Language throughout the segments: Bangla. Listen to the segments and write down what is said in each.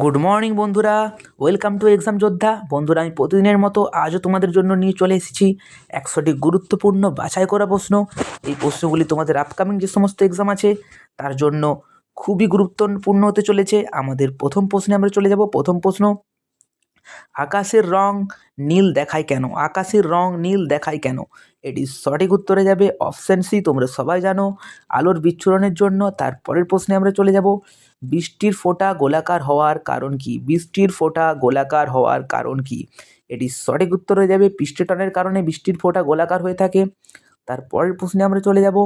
গুড মর্নিং বন্ধুরা। ওয়েলকাম টু এক্সাম যোদ্ধা বন্ধুরা, আমি প্রতিদিনের মতো আজও তোমাদের জন্য নিয়ে চলে এসেছি একশোটি গুরুত্বপূর্ণ বাছাই করা প্রশ্ন। এই প্রশ্নগুলি তোমাদের আপকামিং যে সমস্ত এক্সাম আছে, তার জন্য খুবই গুরুত্বপূর্ণ হতে চলেছে। আমাদের প্রথম প্রশ্নে আমরা চলে যাব। প্রথম প্রশ্ন, আকাশের রং নীল দেখায় কেন? আকাশের রং নীল দেখায় কেন? এটি সঠিক উত্তরে যাবে। অপশান সি তোমরা সবাই জানো। আলোর বিচ্ছুরণের জন্য। তারপরের প্রশ্নে আমরা চলে যাব। বৃষ্টির ফোঁটা গোলাকার হওয়ার কারণ কি? বৃষ্টির ফোঁটা গোলাকার হওয়ার কারণ কি? এটি সঠিক উত্তর হয়ে যাবে পৃষ্ঠটনের কারণে বৃষ্টির ফোঁটা গোলাকার হয়ে থাকে। তারপরের প্রশ্নে আমরা চলে যাব,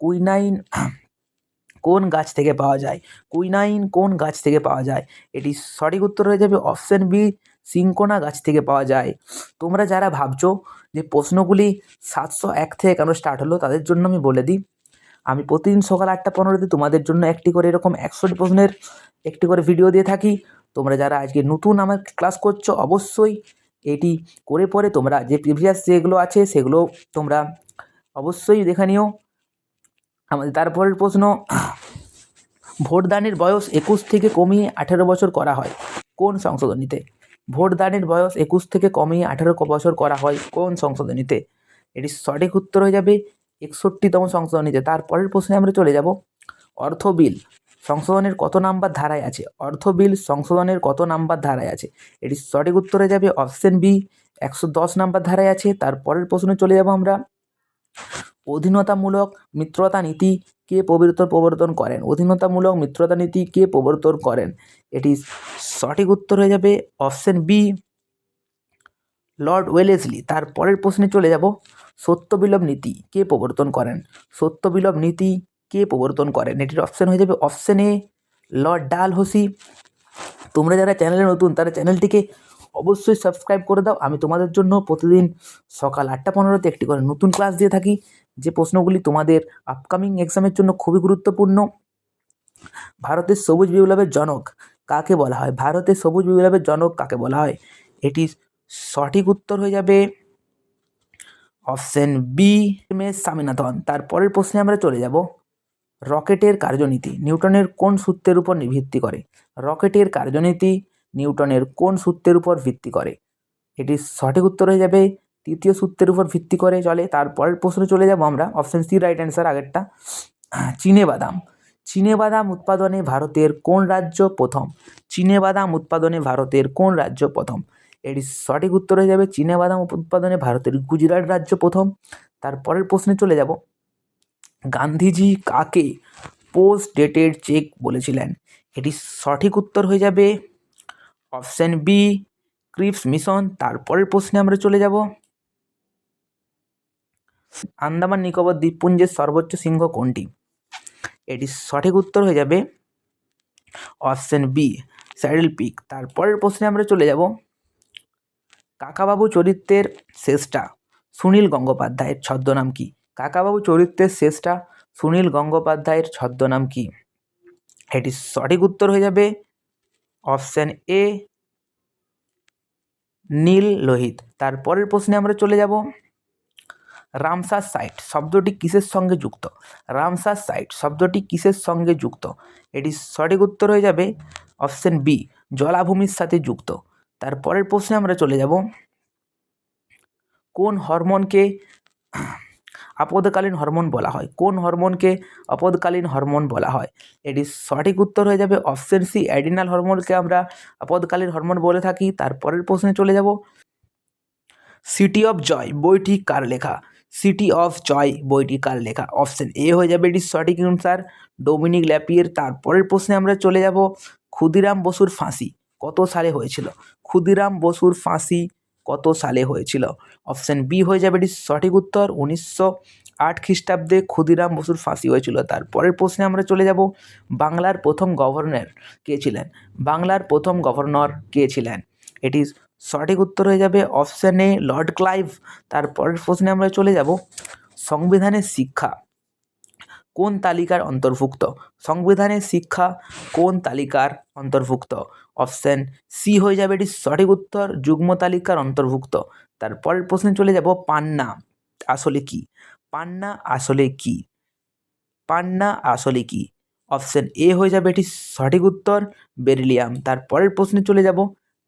কুইনাইন কোন গাছ থেকে পাওয়া যায়? কুইনাইন কোন গাছ থেকে পাওয়া যায়? এটি সঠিক উত্তর হয়ে যাবে অপশান বি সিঙ্কোনা গাছ থেকে পাওয়া যায়। তোমরা যারা ভাবছ যে প্রশ্নগুলি সাতশো এক থেকে কেন স্টার্ট হলো, তাদের জন্য আমি বলে দিই আমি প্রতিদিন সকাল আটটা পনেরোতে তোমাদের জন্য একটি করে এরকম একশোটি প্রশ্নের একটি করে ভিডিও দিয়ে থাকি। তোমরা যারা আজকে নতুন আমার ক্লাস করছ, অবশ্যই এটি করে পরে তোমরা যে প্রিভিয়াস যেগুলো আছে সেগুলো তোমরা অবশ্যই দেখে নিও। আমাদের তারপরের প্রশ্ন, ভোটদানের বয়স একুশ থেকে কমিয়ে আঠেরো বছর করা হয়, কোন সংশোধনীতে? ভোটদানের বয়স একুশ থেকে কমিয়ে আঠেরো বছর করা হয়, কোন সংশোধনীতে? এটি সঠিক উত্তর হয়ে যাবে একষট্টিতম সংশোধনীতে, তারপরের প্রশ্নে আমরা চলে যাব। অর্থ বিল, সংশোধনের কত নাম্বার ধারায় আছে? অর্থ বিল, সংশোধনের কত নাম্বার ধারায় আছে? এটি সঠিক উত্তরে যাবে অপশন বি, একশো দশ নাম্বার ধারায় আছে। তারপরের প্রশ্নে চলে যাব আমরা। অধীনতামূলক মিত্রতা নীতি কে প্রবর্তন প্রবর্তন করেন? অধীনতামূলক মিত্রতা নীতি কে প্রবর্তন করেন? এটি সঠিক উত্তর হয়ে যাবে অপশন বি লর্ড ওয়েলেসলি তার পরের প্রশ্নে চলে যাব। সত্যবিলোপ নীতি কে প্রবর্তন করেন? সত্যবিলোপ নীতি কে প্রবর্তন করেন? এটির অপশান হয়ে যাবে অপশান লর্ড ডাল হোসি। তোমরা যারা চ্যানেলে নতুন, তারা চ্যানেলটিকে অবশ্যই সাবস্ক্রাইব করে দাও। আমি তোমাদের জন্য প্রতিদিন সকাল আটটা পনেরোতে একটি করে নতুন ক্লাস দিয়ে থাকি। যে প্রশ্নগুলি তোমাদের আপকামিং এক্সামের জন্য খুবই গুরুত্বপূর্ণ। ভারতের সবুজ বিপ্লবের জনক কাকে বলা হয়? ভারতের সবুজ বিপ্লবের জনক কাকে বলা হয়? এটি সঠিক উত্তর হয়ে যাবে option B M S Swaminathan. তারপরের প্রশ্নে আমরা চলে যাব। রকেটের কার্যনীতি নিউটনের কোন সূত্রের উপর ভিত্তি করে? রকেটের কার্যনীতি নিউটনের কোন সূত্রের উপর ভিত্তি করে? এটি সঠিক উত্তর হয়ে যাবে, তৃতীয় সূত্রের উপর ভিত্তি করে চলে। তারপরের প্রশ্নে চলে যাব আমরা, অপশন সি রাইট অ্যান্সার আগেরটা। চিনে বাদাম। চিনে বাদাম উৎপাদনে ভারতের কোন রাজ্য প্রথম? চিনে বাদাম উৎপাদনে ভারতের কোন রাজ্য প্রথম? এটি সঠিক উত্তর হয়ে যাবে বাদাম উৎপাদনে ভারতের গুজরাট রাজ্য প্রথম। তারপরের প্রশ্নে চলে যাব। গান্ধীজি কাকে পোস্ট ডেটেড চেক বলেছিলেন? এটি সঠিক উত্তর হয়ে যাবে অপশান বি, ক্রিপস মিশন। তারপরের প্রশ্নে আমরা চলে যাব। আন্দামান নিকোবর দ্বীপপুঞ্জের সর্বোচ্চ সিংহ কোনটি? এটি সঠিক উত্তর হয়ে যাবে অপশান বি, স্যাডেল পিক। তারপরের প্রশ্নে আমরা চলে যাব। কাকাবাবু চরিত্রের শেষটা সুনীল গঙ্গোপাধ্যায়ের ছদ্মনাম কি? কাকাবাবু চরিত্রের শেষটা সুনীল গঙ্গোপাধ্যায়ের ছদ্মনাম কি? এটি সঠিক উত্তর হয়ে যাবে অপশান এ, নীল লোহিত। তারপরের প্রশ্নে আমরা চলে যাব রামসার সাইট। শব্দটি কিসের সঙ্গে যুক্ত? Ramsar site. শব্দটি কিসের সঙ্গে যুক্ত? এটি সঠিক উত্তর হয়ে যাবে অপশান বি, জলাভূমির সাথে যুক্ত। তারপরের প্রশ্নে আমরা চলে যাব। কোন হরমোনকে আপদকালীন হরমোন বলা হয়? কোন হরমোনকে আপদকালীন হরমোন বলা হয়? এটি সঠিক উত্তর হয়ে যাবে অপশন সি, অ্যাডিনাল হরমোনকে আমরা আপদকালীন হরমোন বলে থাকি। তারপরের প্রশ্নে চলে যাব। সিটি অফ জয়, বইটি কার লেখা? সিটি অফ জয়, বইটি কার লেখা? অপশন এ হয়ে যাবে এটি সঠিক অ্যান্সার ডোমিনিক ল্যাপিয়ের। তারপরের প্রশ্নে আমরা চলে যাব। ক্ষুদিরাম বসুর ফাঁসি কত সালে হয়েছিল? ক্ষুদিরাম বসুর ফাঁসি কত সালে হয়েছিল? অপশান বি হয়ে যাবে এটি সঠিক উত্তর। উনিশশো আট খ্রিস্টাব্দে ক্ষুদিরাম বসুর ফাঁসি হয়েছিল। তারপরের প্রশ্নে আমরা চলে যাব। বাংলার প্রথম গভর্নর কে ছিলেন? বাংলার প্রথম গভর্নর কে ছিলেন? এটি সঠিক উত্তর হয়ে যাবে অপশান এ লর্ড ক্লাইভ। তারপরের প্রশ্নে আমরা চলে যাব। সংবিধানের শিক্ষা কোন তালিকার অন্তর্ভুক্ত? সংবিধানের শিক্ষা কোন তালিকার অন্তর্ভুক্ত? অপশান সি হয়ে যাবে এটি সঠিক উত্তর, যুগ্ম তালিকার অন্তর্ভুক্ত। তারপরের প্রশ্নে চলে যাব পান্না, আসলে কি? পান্না, আসলে কি? পান্না, আসলে কি? অপশান এ হয়ে যাবে এটি সঠিক উত্তর, বেরিলিয়াম। তার পরের প্রশ্নে চলে যাব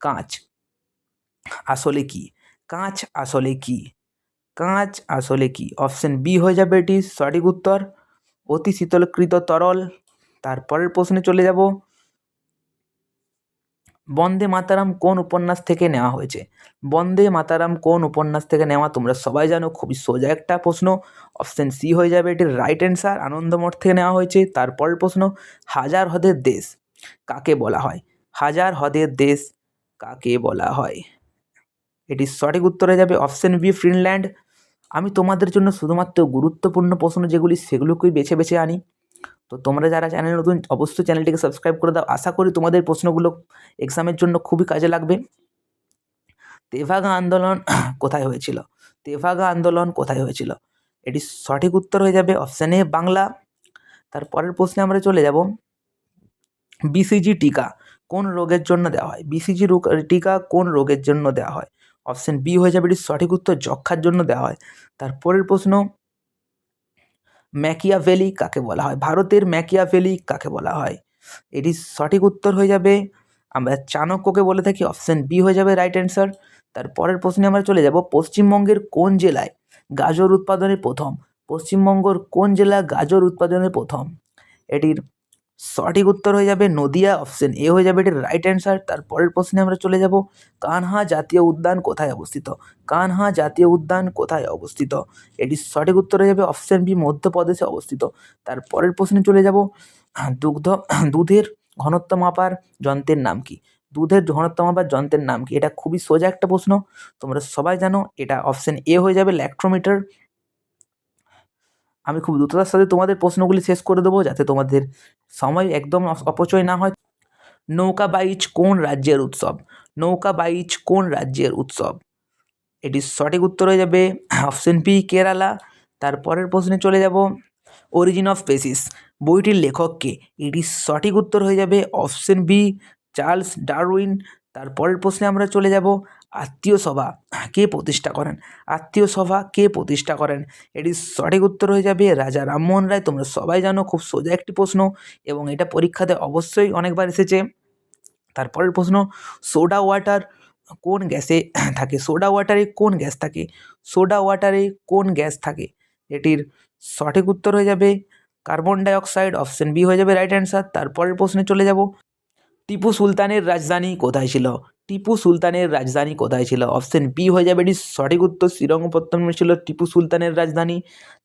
কাঁচ, আসলে কি? কাঁচ, আসলে কি? কাঁচ, আসলে কি? অপশান বি হয়ে যাবে এটি সঠিক উত্তর, অতি শীতলকৃত তরল। তারপরের প্রশ্নে চলে যাব বন্দে মাতারাম কোন উপন্যাস থেকে নেওয়া হয়েছে? বন্দে মাতারাম কোন উপন্যাস থেকে নেওয়া? তোমরা সবাই জানো, খুবই সোজা একটা প্রশ্ন। অপশান সি হয়ে যাবে, এটির রাইট অ্যান্সার আনন্দমঠ থেকে নেওয়া হয়েছে। তারপরের প্রশ্ন, হাজার হ্রদের দেশ, কাকে বলা হয়? হাজার হ্রদের দেশ, কাকে বলা হয়? এটির সঠিক উত্তর যাবে অপশান বি, ফিনল্যান্ড। আমি তোমাদের জন্য শুধুমাত্র গুরুত্বপূর্ণ প্রশ্ন যেগুলি, সেগুলোকেই বেছে বেছে আনি। তো তোমরা যারা চ্যানেল নতুন, অবশ্যই চ্যানেলটিকে সাবস্ক্রাইব করে দাও। আশা করি তোমাদের প্রশ্নগুলো এক্সামের জন্য খুবই কাজে লাগবে। তেভাগা আন্দোলন কোথায় হয়েছিল? তেভাগা আন্দোলন কোথায় হয়েছিল? এটি সঠিক উত্তর হয়ে যাবে অপশান এ বাংলা। তারপরের প্রশ্নে আমরা চলে যাব। বিসিজি টিকা কোন রোগের জন্য দেওয়া হয়? বিসিজি রোগ, টিকা কোন রোগের জন্য দেওয়া হয়? অপশান বি হয়ে যাবে এটির সঠিক উত্তর যক্ষার জন্য দেওয়া হয়। তারপরের প্রশ্ন ম্যাকিয়াভেলি কাকে বলা হয়? ভারতের ম্যাকিয়াভেলি কাকে বলা হয়? এটি সঠিক উত্তর হয়ে যাবে। আমরা চাণক্যকে বলে থাকি, অপশান বি হয়ে যাবে রাইট অ্যান্সার তার পরের প্রশ্নে আমরা চলে যাব, পশ্চিমবঙ্গের কোন জেলায় গাজর উৎপাদনে প্রথম? পশ্চিমবঙ্গর কোন জেলা গাজর উৎপাদনে প্রথম? এটির সঠিক উত্তর হয়ে যাবে নদিয়া অপশন এ হয়ে যাবে এটির রাইট অ্যান্সার তার পরের প্রশ্নে আমরা চলে যাব, কানহা জাতীয় উদ্যান কোথায় অবস্থিত? কানহা জাতীয় উদ্যান কোথায় অবস্থিত? এটি সঠিক উত্তর হয়ে যাবে অপশন বি মধ্যপ্রদেশে অবস্থিত। তার পরের প্রশ্নে চলে যাব, দুগ্ধ, দুধের ঘনত্ব মাপার যন্ত্রের নাম কি? দুধের ঘনত্ব মাপার যন্ত্রের নাম কি? এটা খুবই সোজা একটা প্রশ্ন, তোমরা সবাই জানো, এটা অপশন এ হয়ে যাবে ল্যাক্ট্রোমিটার আমি খুব দ্রুততার সাথে তোমাদের প্রশ্নগুলি শেষ করে দেবো যাতে তোমাদের সময় একদম অপচয় না হয়। নৌকা বাইচ কোন রাজ্যের উৎসব? নৌকা বাইচ কোন রাজ্যের উৎসব? এটির সঠিক উত্তর হয়ে যাবে অপশন বি কেরালা। তারপরের প্রশ্নে চলে যাব। অরিজিন অফ স্পেসিস বইটির লেখককে এটির সঠিক উত্তর হয়ে যাবে অপশন বি, চার্লস ডারউইন। তারপরের প্রশ্নে আমরা চলে যাব আত্মীয় সভা। কে প্রতিষ্ঠা করেন? আত্মীয় সভা কে প্রতিষ্ঠা করেন? এটির সঠিক উত্তর হয়ে যাবে রাজা রামমোহন রায়। তোমরা সবাই জানো খুব সোজা একটি প্রশ্ন এবং এটা পরীক্ষাতে অবশ্যই অনেকবার এসেছে। তারপরের প্রশ্ন, সোডা ওয়াটার কোন গ্যাসে থাকে? সোডা ওয়াটারে কোন গ্যাস থাকে? সোডা ওয়াটারে কোন গ্যাস থাকে? এটির সঠিক উত্তর হয়ে যাবে কার্বন ডাইঅক্সাইড অপশন বি হয়ে যাবে রাইট অ্যান্সার। তারপরের প্রশ্নে চলে যাব। টিপু সুলতানের রাজধানী কোথায় ছিল? টিপু সুলতানের রাজধানী কোথায় ছিল? অপশন বি হয়ে যাবে এটি সঠিক উত্তর শ্রীরঙ্গপত্তনমে ছিল টিপু সুলতানের রাজধানী।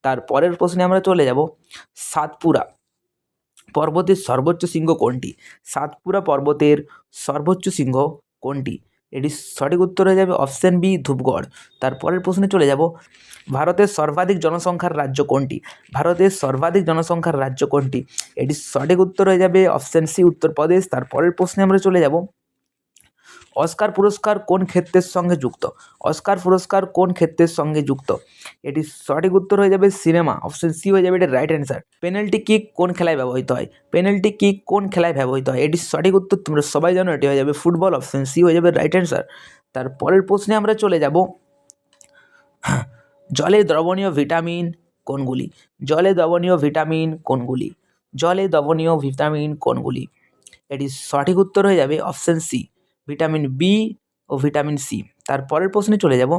তার পরের প্রশ্নে আমরা চলে যাব। সাতপুরা পর্বতের সর্বোচ্চ সিংহ কোনটি? সাতপুরা পর্বতের সর্বোচ্চ সিংহ কোনটি? এটি সঠিক উত্তর হয়ে যাবে অপশান বি ধূপগড়। তারপরের প্রশ্নে চলে যাব। ভারতের সর্বাধিক জনসংখ্যার রাজ্য কোনটি? ভারতের সর্বাধিক জনসংখ্যার রাজ্য কোনটি? এটি সঠিক উত্তর হয়ে যাবে অপশান সি উত্তরপ্রদেশ। তারপরের প্রশ্নে আমরা চলে যাব। অস্কার পুরস্কার কোন ক্ষেত্রের সঙ্গে যুক্ত? অস্কার পুরস্কার কোন ক্ষেত্রের সঙ্গে যুক্ত? এটি সঠিক উত্তর হয়ে যাবে সিনেমা, অপশন সি হয়ে যাবে এটির রাইট অ্যান্সার পেনাল্টি কিক কোন খেলায় ব্যবহৃত হয়? পেনাল্টি কিক কোন খেলায় ব্যবহৃত হয়? এটির সঠিক উত্তর তোমরা সবাই জানো, এটি হয়ে যাবে ফুটবল অপশন সি হয়ে যাবে রাইট অ্যান্সার তার পরের প্রশ্নে আমরা চলে যাব। জলে দ্রবণীয় ভিটামিন কোনগুলি? জলে দ্রবণীয় ভিটামিন কোনগুলি? জলে দ্রবণীয় ভিটামিন কোনগুলি? এটির সঠিক উত্তর হয়ে যাবে অপশন সি। ভিটামিন বি ও ভিটামিন সি তার পরের প্রশ্নে চলে যাব।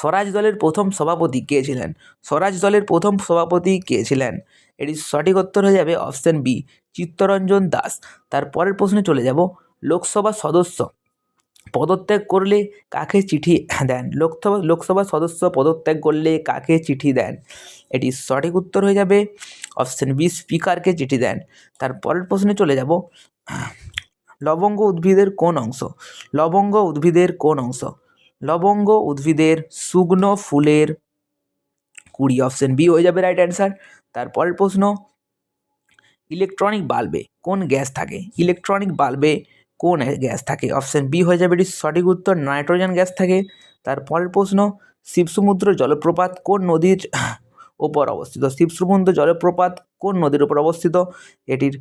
স্বরাজ দলের প্রথম সভাপতি কে ছিলেন? স্বরাজ দলের প্রথম সভাপতি কে ছিলেন? এটির সঠিক উত্তর হয়ে যাবে অপশন বি চিত্তরঞ্জন দাস। তার পরের প্রশ্নে চলে যাব। লোকসভা সদস্য পদত্যাগ করলে কাকে চিঠি দেন? লোকসভা লোকসভা সদস্য পদত্যাগ করলে কাকে চিঠি দেন? এটি সঠিক উত্তর হয়ে যাবে অপশন বি স্পিকারকে চিঠি দেন। তার পরের প্রশ্নে চলে যাব। লবঙ্গ উদ্ভিদের কোন অংশ? লবঙ্গ উদ্ভিদের কোন অংশ? লবঙ্গ উদ্ভিদের শুকনো ফুলের কুড়ি, অপশন বি হয়ে যাবে রাইট অ্যান্সার তারপরের প্রশ্ন ইলেকট্রনিক বাল্বে কোন গ্যাস থাকে? ইলেকট্রনিক বাল্বে কোন গ্যাস থাকে? অপশন বি হয়ে যাবে এটি সঠিক উত্তর, নাইট্রোজেন গ্যাস থাকে। তারপরের প্রশ্ন, শিবসমুদ্র জলপ্রপাত কোন নদীর ওপর অবস্থিত? শিবসমুদ্র জলপ্রপাত কোন নদীর ওপর অবস্থিত? এটির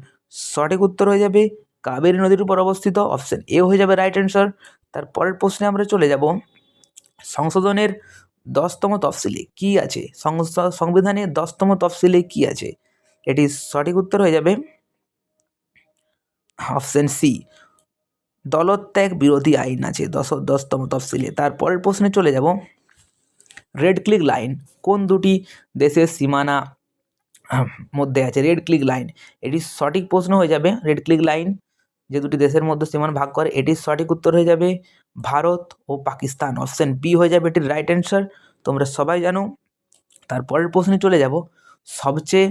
সঠিক উত্তর হয়ে যাবে কাবেরী নদীর উপর অবস্থিত অপশন এ হয়ে যাবে রাইট অ্যান্সার তারপরের প্রশ্নে আমরা চলে যাব সংশোধনের দশতম তফসিলে কী আছে? সংবিধানের দশতম তফসিলে কী আছে? এটি সঠিক উত্তর হয়ে যাবে অপশন সি দলত্যাগ বিরোধী আইন আছে দশ, দশতম তফসিলে। তারপরের প্রশ্নে চলে যাব রেড ক্লিক লাইন কোন দুটি দেশের সীমানা মধ্যে আছে? রেড ক্লিক লাইন এটি সঠিক প্রশ্ন হয়ে যাবে রেড ক্লিক লাইন যে দুটি দেশের মধ্যে সীমানা ভাগ করে এটির সঠিক উত্তর হয়ে যাবে ভারত ও পাকিস্তান। অপশন বি হয়ে যাবে এটির রাইট অ্যান্সার তোমরা সবাই জানো। তারপরের প্রশ্নে চলে যাব। সবচেয়ে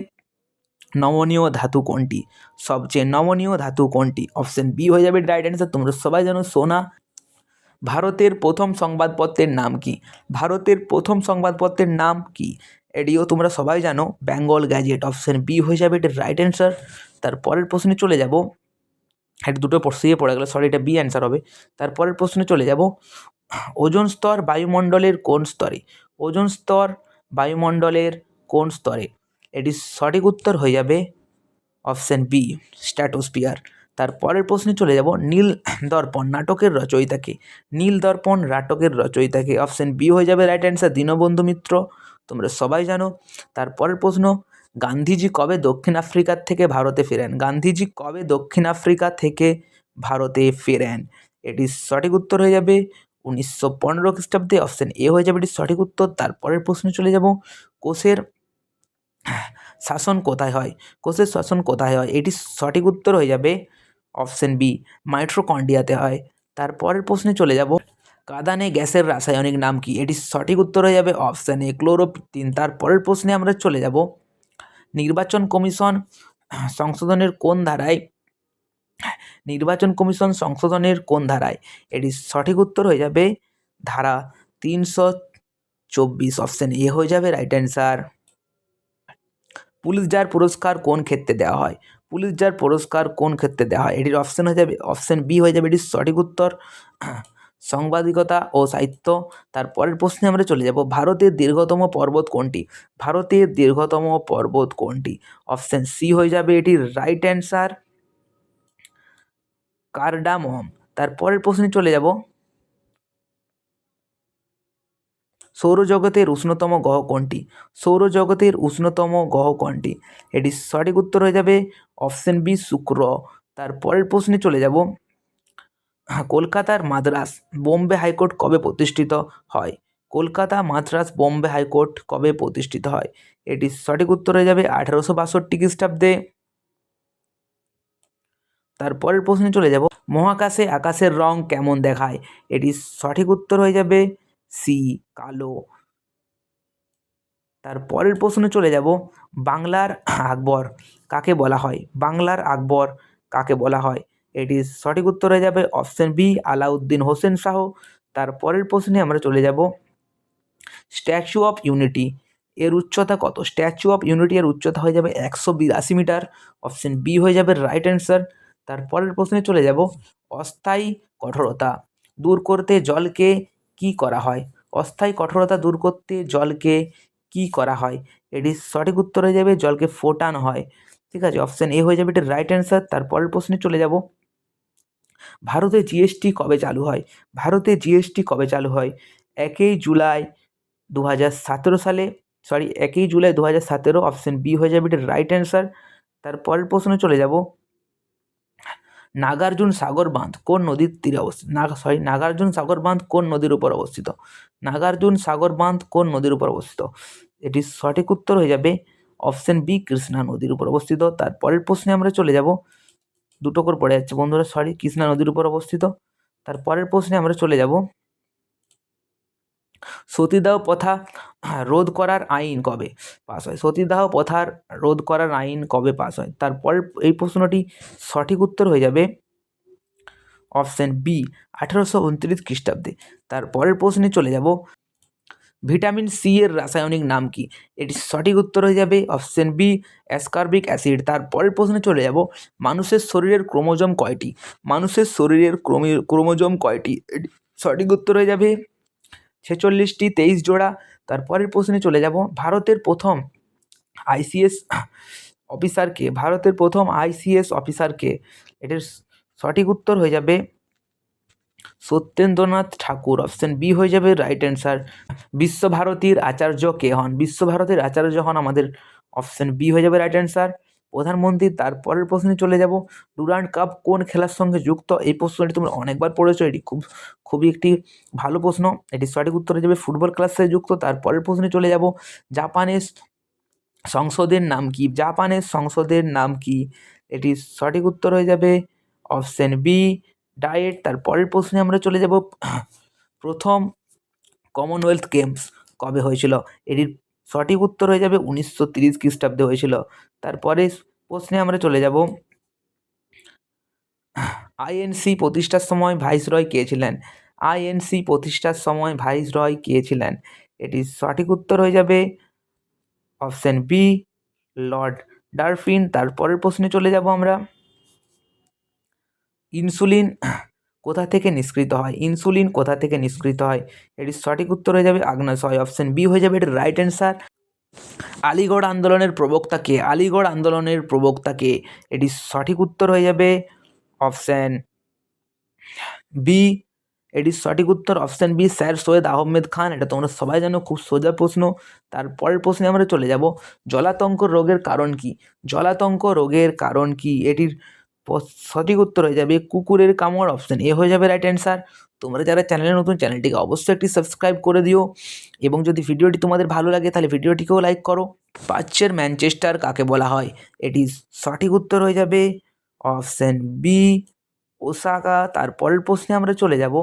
নমনীয় ধাতু কোনটি? সবচেয়ে নমনীয় ধাতু কোনটি? অপশন বি হয়ে যাবে রাইট অ্যান্সার তোমরা সবাই জানো সোনা। ভারতের প্রথম সংবাদপত্রের নাম কি? ভারতের প্রথম সংবাদপত্রের নাম কি? এটিও তোমরা সবাই জানো। বেঙ্গল গ্যাজেট অপশন বি হয়ে যাবে এটির রাইট অ্যান্সার তারপরের প্রশ্নে চলে যাব। এটা দুটো প্রশ্নে পড়ে গেল সরি এটা বি অ্যান্সার হবে। তারপরের প্রশ্নে চলে যাব। ওজোন স্তর বায়ুমণ্ডলের কোন স্তরে? ওজোন স্তর বায়ুমণ্ডলের কোন স্তরে? এটি সঠিক উত্তর হয়ে যাবে অপশান বি স্ট্যাটোস্পিয়ার তারপরের প্রশ্নে চলে যাব, নীল দর্পণ নাটকের রচয়িতাকে। নীল দর্পণ নাটকের রচয়িতাকে অপশান বি হয়ে যাবে রাইট অ্যান্সার দীনবন্ধু মিত্র, তোমরা সবাই জানো। তারপরের প্রশ্ন গান্ধীজি কবে দক্ষিণ আফ্রিকার থেকে ভারতে ফেরেন? গান্ধীজি কবে দক্ষিণ আফ্রিকা থেকে ভারতে ফেরেন? এটি সঠিক উত্তর হয়ে যাবে উনিশশো পনেরো খ্রিস্টাব্দে। অপশন এ হয়ে যাবে এটি সঠিক উত্তর। তারপরের প্রশ্নে চলে যাব, কোষের শাসন কোথায় হয়? কোষের শাসন কোথায় হয়? এটি সঠিক উত্তর হয়ে যাবে অপশন বি মাইট্রোকন্ডিয়াতে হয়। তারপরের প্রশ্নে চলে যাব, কাদানে গ্যাসের রাসায়নিক নাম কি? এটি সঠিক উত্তর হয়ে যাবে অপশন এ, ক্লোরোপ্রিন। তারপরের প্রশ্নে আমরা চলে যাব নির্বাচন কমিশন সংশোধনের কোন ধারায়? নির্বাচন কমিশন সংশোধনের কোন ধারায়? এটি সঠিক উত্তর হয়ে যাবে ধারা তিনশো চব্বিশ অপশন এ হয়ে যাবে রাইট অ্যান্সার পুলিশ যার পুরস্কার কোন ক্ষেত্রে দেওয়া হয়? পুলিশ যার পুরস্কার কোন ক্ষেত্রে দেওয়া হয়? এটির অপশন হয়ে যাবে, অপশন বি হয়ে যাবে, এটির সঠিক উত্তর সাংবাদিকতা ও সাহিত্য। তারপরের প্রশ্নে আমরা চলে যাব, ভারতের দীর্ঘতম পর্বত কোনটি? ভারতের দীর্ঘতম পর্বত কোনটি? অপশন সি হয়ে যাবে এটির রাইট অ্যান্সার কার্ডামম তারপরের প্রশ্নে চলে যাব। সৌরজগতের উষ্ণতম গ্রহ কোনটি? সৌরজগতের উষ্ণতম গ্রহ কোনটি? এটি সঠিক উত্তর হয়ে যাবে অপশন বি, শুক্র। তারপরের প্রশ্নে চলে যাব। কলকাতার মাদ্রাস বোম্বে হাইকোর্ট কবে প্রতিষ্ঠিত হয়? কলকাতা, মাদ্রাস, বোম্বে হাইকোর্ট কবে প্রতিষ্ঠিত হয়? এটি সঠিক উত্তর হয়ে যাবে আঠারোশো বাষট্টি খ্রিস্টাব্দে। তারপরের প্রশ্নে চলে যাব। মহাকাশে আকাশের রং কেমন দেখায়? এটি সঠিক উত্তর হয়ে যাবে সি, কালো। তারপরের প্রশ্নে চলে যাব। বাংলার আকবর কাকে বলা হয়? বাংলার আকবর কাকে বলা হয়? এটি সঠিক উত্তর হয়ে যাবে অপশন বি আলাউদ্দিন হোসেন শাহ তারপরের প্রশ্নে আমরা চলে যাব। স্ট্যাচু অফ ইউনিটি এর উচ্চতা কত? স্ট্যাচু অফ ইউনিটি এর উচ্চতা হয়ে যাবে একশো বিরাশি মিটার। অপশন বি হয়ে যাবে রাইট অ্যান্সার তারপরের প্রশ্নে চলে যাব। অস্থায়ী কঠোরতা, দূর করতে জলকে কি করা হয়? অস্থায়ী কঠোরতা, দূর করতে জলকে কি করা হয়? এটি সঠিক উত্তর হয়ে যাবে জলকে ফোটানো হয়। ঠিক আছে অপশান এ হয়ে যাবে এটির রাইট অ্যান্সার তারপরের প্রশ্নে চলে যাব। ভারতে জিএসটি কবে চালু হয়? ভারতে জিএসটি কবে চালু হয়? একই জুলাই দু হাজার সতেরো সালে। সরি একই জুলাই দু হাজার সতেরো। অপশান বি হয়ে যাবে এটা রাইট অ্যান্সার তারপরের প্রশ্নে চলে যাব। নাগার্জুন সাগর বাঁধ কোন নদীর তীরে অবস্থিত না সরি নাগার্জুন সাগর বাঁধ কোন নদীর উপর অবস্থিত? নাগার্জুন সাগর বাঁধ কোন নদীর উপর অবস্থিত? এটির সঠিক উত্তর হয়ে যাবে। অপশন বি কৃষ্ণা নদীর উপর অবস্থিত। তারপরের প্রশ্নে আমরা চলে যাব। দুটো করে পড়ে যাচ্ছে। বন্ধুরা সরি কৃষ্ণা নদীর উপর অবস্থিত। তারপরের প্রশ্নে আমরা চলে যাব। সতীদাহ প্রথা রোধ করার আইন কবে পাস হয়? সতীদাহ প্রথার রোধ করার আইন কবে পাস হয়? তারপর এই প্রশ্নটি সঠিক উত্তর হয়ে যাবে অপশন বি, আঠেরোশো উনত্রিশ খ্রিস্টাব্দে। তারপরের প্রশ্নে চলে যাব। ভিটামিন সি এর রাসায়নিক নাম কি? এটি সঠিক উত্তর হয়ে যাবে অপশন বি অ্যাসকার্বিক অ্যাসিড তারপরের প্রশ্নে চলে যাব, মানুষের শরীরের ক্রোমোজোম কয়টি? মানুষের শরীরের ক্রোমি, ক্রোমোজোম কয়টি? সঠিক উত্তর হয়ে যাবে ছেচল্লিশটি, তেইশ জোড়া। তারপরের প্রশ্নে চলে যাব, ভারতের প্রথম আইসিএস অফিসারকে ভারতের প্রথম আইসিএস অফিসারকে এটির সঠিক উত্তর হয়ে যাবে সত্যেন্দ্রনাথ ঠাকুর অপশন বি হয়ে যাবে রাইট অ্যান্সার বিশ্বভারতীর আচার্য কে হন? বিশ্বভারতীর আচার্য হন আমাদের অপশন বি হয়ে যাবে রাইট অ্যান্সার প্রধানমন্ত্রী তারপরের প্রশ্নে চলে যাব। ডুরান্ড কাপ কোন খেলার সঙ্গে যুক্ত? এই প্রশ্নটি তোমরা অনেকবার পড়েছো, এটি খুব, খুবই একটি ভালো প্রশ্ন। এটি সঠিক উত্তর হয়ে যাবে ফুটবল খেলার সাথে যুক্ত। তারপরের প্রশ্নে চলে যাব। জাপানের সংসদের নাম কি? জাপানের সংসদের নাম কি? এটি সঠিক উত্তর হয়ে যাবে অপশন বি ডায়েট তার পরের প্রশ্নে আমরা চলে যাব। প্রথম কমনওয়েলথ গেমস কবে হয়েছিল? এটির সঠিক উত্তর হয়ে যাবে উনিশশো তিরিশ খ্রিস্টাব্দে হয়েছিল। তারপরে প্রশ্নে আমরা চলে যাব। আইএনসি প্রতিষ্ঠার সময় ভাইসরয় কে ছিলেন? আইএনসি প্রতিষ্ঠার সময় ভাইসরয় কে ছিলেন? এটির সঠিক উত্তর হয়ে যাবে অপশন বি, লর্ড ডারফিন। তারপরের প্রশ্নে চলে যাব আমরা। ইনসুলিন কোথা থেকে নিষ্কৃত হয়? ইনসুলিন কোথা থেকে নিষ্কৃত হয়? এটির সঠিক উত্তর হয়ে যাবে আগ্নেয়াশয় অপশন বি হয়ে যাবে, এটির রাইট অ্যান্সার আলিগড় আন্দোলনের প্রবক্তা কে? আলিগড় আন্দোলনের প্রবক্তা কে? এটির সঠিক উত্তর হয়ে যাবে অপশন বি এটির সঠিক উত্তর option B sir Syed Ahmed Khan. এটা তোমরা সবাই জানো, খুব সোজা প্রশ্ন। তারপরের প্রশ্নে আমরা চলে যাব। জলাতঙ্ক রোগের কারণ কি? জলাতঙ্ক রোগের কারণ কি? এটির সঠিক উত্তর হয়ে যাবে কুকুরের কামড় অপশান এ হয়ে যাবে রাইট অ্যান্সার তোমরা যারা চ্যানেলে নতুন চ্যানেলটিকে অবশ্যই একটি সাবস্ক্রাইব করে দিও। এবং যদি ভিডিওটি তোমাদের ভালো লাগে, তাহলে ভিডিওটিকেও লাইক করো। পাচ্চের ম্যানচেস্টার কাকে বলা হয়? এটি সঠিক উত্তর হয়ে যাবে অপশান বি ওসাকা। তারপরের প্রশ্নে আমরা চলে যাব।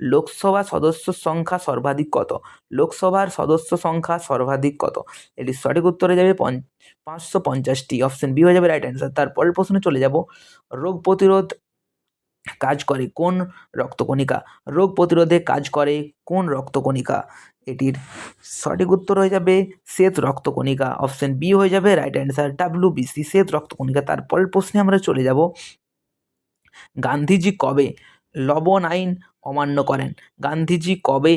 লোকসভা সদস্য সংখ্যা সর্বাধিক কত? লোকসভার সদস্য সংখ্যা সর্বাধিক কত? এটি সঠিক উত্তরে যাবে পাঁচশো পঞ্চাশটি। অপশন বি হয়ে যাবে রাইট অ্যান্সার তারপরের প্রশ্নে চলে যাব। রোগ প্রতিরোধ কাজ করে কোন রক্তকণিকা? রোগ প্রতিরোধে কাজ করে কোন রক্তকণিকা? এটির সঠিক উত্তর হয়ে যাবে শ্বেত রক্তকণিকা। অপশন বি হয়ে যাবে রাইট অ্যান্সার ডাব্লিউ বিসি শ্বেত রক্তকণিকা। তারপরের প্রশ্নে আমরা চলে যাব। গান্ধীজি কবে লবণ আইন অমান্য করেন। গান্ধীজি কবে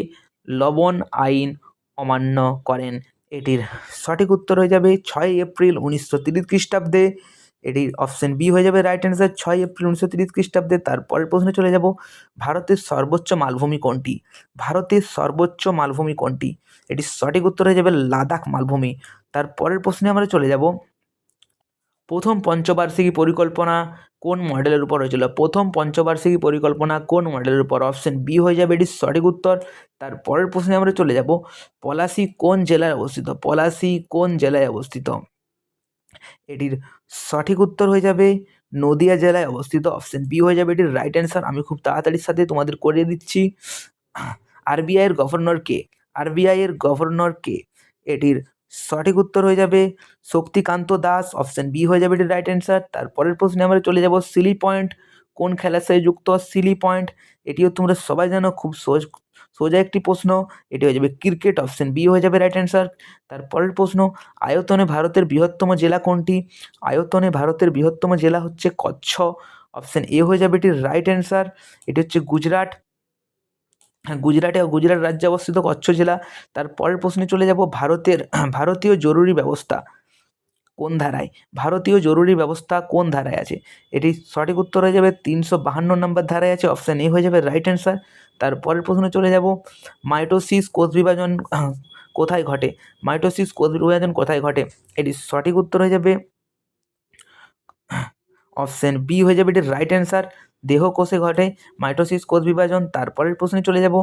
লবণ আইন অমান্য করেন? এটির সঠিক উত্তর হয়ে যাবে ছয় এপ্রিল উনিশশো তিরিশ খ্রিস্টাব্দে। এটির অপশন বি হয়ে যাবে রাইট অ্যান্সার ছয় এপ্রিল উনিশশো তিরিশ খ্রিস্টাব্দে। তারপরের প্রশ্নে চলে যাব, ভারতের সর্বোচ্চ মালভূমি কোনটি? ভারতের সর্বোচ্চ মালভূমি কোনটি? এটির সঠিক উত্তর হয়ে যাবে লাদাখ মালভূমি। তারপরের প্রশ্নে আমরা চলে যাব প্রথম পঞ্চবার্ষিকী পরিকল্পনা কোন মডেলের উপর হয়েছিল? প্রথম পঞ্চবার্ষিকী পরিকল্পনা কোন মডেলের উপর? অপশন বি হয়ে যাবে এটির সঠিক উত্তর। তার পরের প্রশ্নে আমরা চলে যাব। পলাশি কোন জেলায় অবস্থিত? পলাশি কোন জেলায় অবস্থিত? এটির সঠিক উত্তর হয়ে যাবে নদিয়া জেলায় অবস্থিত। অপশন বি হয়ে যাবে এটির রাইট অ্যান্সার আমি খুব তাড়াতাড়ির সাথে তোমাদের করিয়ে দিচ্ছি। আরবিআইয়ের গভর্নর কে? আরবিআইয়ের গভর্নর কে? এটির সঠিক উত্তর হয়ে যাবে শক্তিকান্ত দাস অপশান বি হয়ে যাবে এটির রাইট অ্যান্সার তারপরের প্রশ্নে আমরা চলে যাব সিলি পয়েন্ট কোন খেলার সাথে যুক্ত সিলি পয়েন্ট এটিও তোমরা সবাই জানো, খুব সোজ সোজা একটি প্রশ্ন। এটি হয়ে যাবে ক্রিকেট অপশন বি হয়ে যাবে রাইট অ্যান্সার তারপরের প্রশ্ন, আয়তনে ভারতের বৃহত্তম জেলা কোনটি? আয়তনে ভারতের বৃহত্তম জেলা হচ্ছে কচ্ছ। অপশন এ হয়ে যাবে এটির রাইট অ্যান্সার এটি হচ্ছে গুজরাট। গুজরাটে, গুজরাট রাজ্যে অবস্থিত কচ্ছ জেলা। তার পরের প্রশ্নে চলে যাব ভারতের, ভারতীয় জরুরি ব্যবস্থা কোন ধারায়? ভারতীয় জরুরি ব্যবস্থা কোন ধারায় আছে? এটি সঠিক উত্তর হয়ে যাবে তিনশো বাহান্ন নম্বর ধারায় আছে অপশান এ হয়ে যাবে রাইট অ্যান্সার তার পরের প্রশ্নে চলে যাব, মাইটোসিস কোষ বিভাজন, কোথায় ঘটে? মাইটোসিস কোষ বিভাজন কোথায় ঘটে? এটি সঠিক উত্তর হয়ে যাবে অপশান বি হয়ে যাবে, এটির রাইট অ্যান্সার দেহকোষে ঘটে মাইটোসিস, কোষ বিভাজন, তারপরের প্রশ্নে চলে যাব।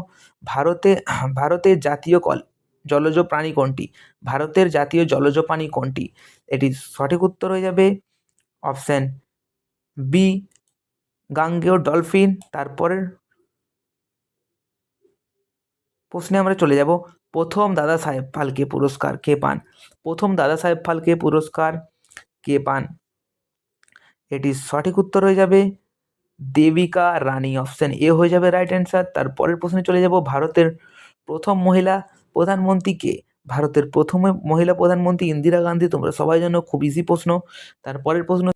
ভারতে, ভারতের জাতীয় কল, জলজ প্রাণী কোনটি? ভারতের জাতীয় জলজ প্রাণী কোনটি? এটির সঠিক উত্তর হয়ে যাবে অপশান বি, গাঙ্গেয় ডলফিন। তারপরের প্রশ্নে আমরা চলে যাব। প্রথম দাদা সাহেব ফালকে পুরস্কার কে পান? প্রথম দাদা সাহেব ফালকে পুরস্কার কে পান? এটির সঠিক উত্তর হয়ে যাবে দেবিকা রানী অপশান এ হয়ে যাবে রাইট অ্যান্সার তারপরের প্রশ্নে চলে যাব ভারতের প্রথম মহিলা প্রধানমন্ত্রী কে? ভারতের প্রথম মহিলা প্রধানমন্ত্রী ইন্দিরা গান্ধী। তোমরা সবাই জানো, খুব ইজি প্রশ্ন। তারপরের প্রশ্ন,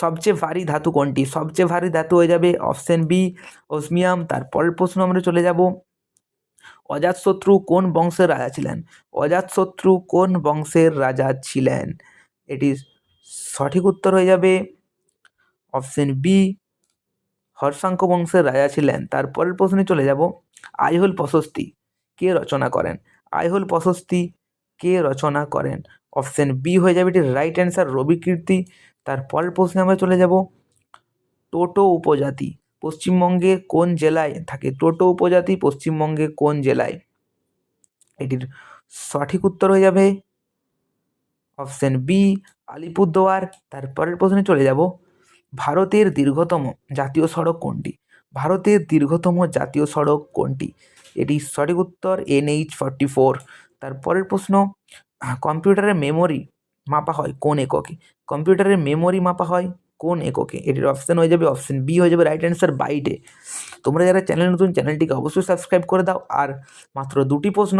সবচেয়ে ভারী ধাতু কোনটি? সবচেয়ে ভারী ধাতু হয়ে যাবে অপশান বি ওসমিয়াম তারপরের প্রশ্ন আমরা চলে যাব অজাতশত্রু কোন বংশের রাজা ছিলেন? অজাতশত্রু কোন বংশের রাজা ছিলেন? এটির সঠিক উত্তর হয়ে যাবে অপশন বি হর্ষাঙ্ক বংশের রাজা ছিলেন। তারপরের প্রশ্নে চলে যাব, আইহোল প্রশস্তি কে রচনা করেন? আইহোল প্রশস্তি কে রচনা করেন? অপশান বি হয়ে যাবে এটি রাইট অ্যান্সার রবি কীর্তি। তার পরের প্রশ্নে আমরা চলে যাব, টোটো উপজাতি পশ্চিমবঙ্গে কোন জেলায় থাকে? টোটো উপজাতি পশ্চিমবঙ্গে কোন জেলায়? এটির সঠিক উত্তর হয়ে যাবে অপশান বি, আলিপুরদুয়ার। তারপরের প্রশ্নে চলে যাব ভারতের দীর্ঘতম জাতীয় সড়ক কোনটি? ভারতের দীর্ঘতম জাতীয় সড়ক কোনটি? এটি সঠিক উত্তর এনএইচ ফর্টি ফোর। তারপরের প্রশ্ন, কম্পিউটারের মেমোরি মাপা হয় কোন এককে? কম্পিউটারের মেমোরি মাপা হয় কোন এককে? এটির অপশান হয়ে যাবে অপশান বি হয়ে যাবে রাইট অ্যান্সার বাইটে তোমরা যারা চ্যানেল নতুন চ্যানেলটিকে অবশ্যই সাবস্ক্রাইব করে দাও। আর মাত্র দুটি প্রশ্ন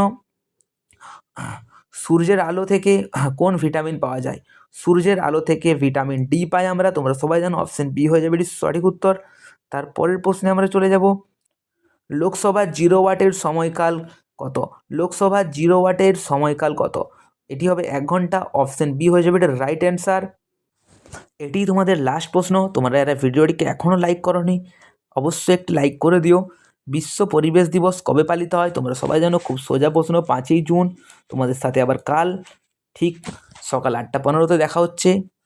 সূর্যের আলো থেকে কোন ভিটামিন পাওয়া যায়? সূর্যের আলো থেকে ভিটামিন ডি পাই আমরা। তোমরা সবাই জানো অপশান বি হয়ে যাবে, এটি সঠিক উত্তর। তারপরের প্রশ্নে আমরা চলে যাব। লোকসভা জিরো ওয়াটের সময়কাল কত? লোকসভা জিরো ওয়াটের সময়কাল কত? এটি হবে এক ঘণ্টা অপশান বি হয়ে যাবে এটা রাইট অ্যান্সার এটি তোমাদের লাস্ট প্রশ্ন, তোমরা এরা ভিডিওটিকে এখনও লাইক করনি, অবশ্যই একটি লাইক করে দিও। বিশ্ব পরিবেশ দিবস কবে পালিত হয়? তোমরা সবাই জানো, খুব সোজা প্রশ্ন, পাঁচই জুন। তোমাদের সাথে আবার কাল। ঠিক সকাল আটটা পনেরোতে দেখা হচ্ছে।